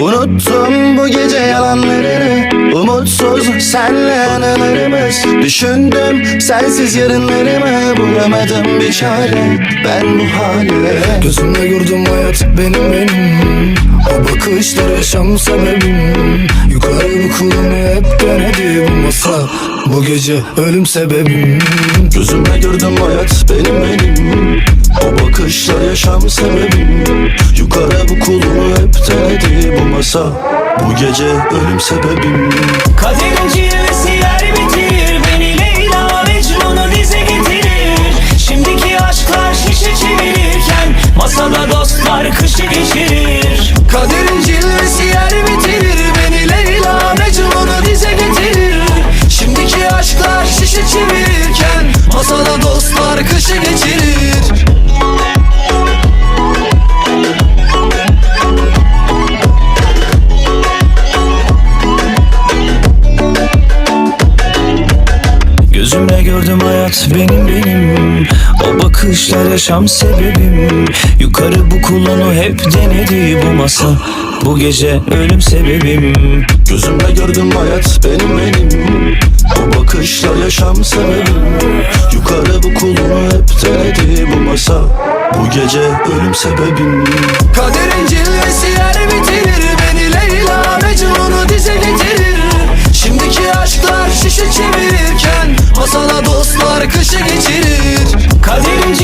Unuttum bu gece yalanlarını. Umutsuz senle anılarımız. Düşündüm sensiz yarınlarımı. Bulamadım bir çare. Ben bu hale. Gözümle gördüm hayat benim benim O bakışlar yaşam sebebim. Yukarı bu kulumu hep denedi bu masa Bu gece ölüm sebebim. Gözümle gördüm hayat benim benim O bakışlar yaşam sebebim. Yukarı bu kulumu hep denedi bu masa. Bu gece ölüm sebebim. Kaderin cilvesi yer bitirir Beni Leyla Mecnun'u dize getirir. Şimdiki aşklar şişe çevirirken Masada dostlar kışı geçirir Gözümle gördüm hayat benim benim. O bakışlar yaşam sebebim. Yukarı bu kulunu hep denedi bu masa. Bu gece ölüm sebebim. Gözümle gördüm hayat benim benim. O bakışlar yaşam sebebim. Yukarı bu kulumu hep denedi bu masa. Bu gece ölüm sebebim. Kaderin cilvesi yer bitirir. Beni Leyla Mecnun'u dize getirir. Şimdiki aşklar şişe çevirirken Masada dostlar kışı geçirir. Kaderin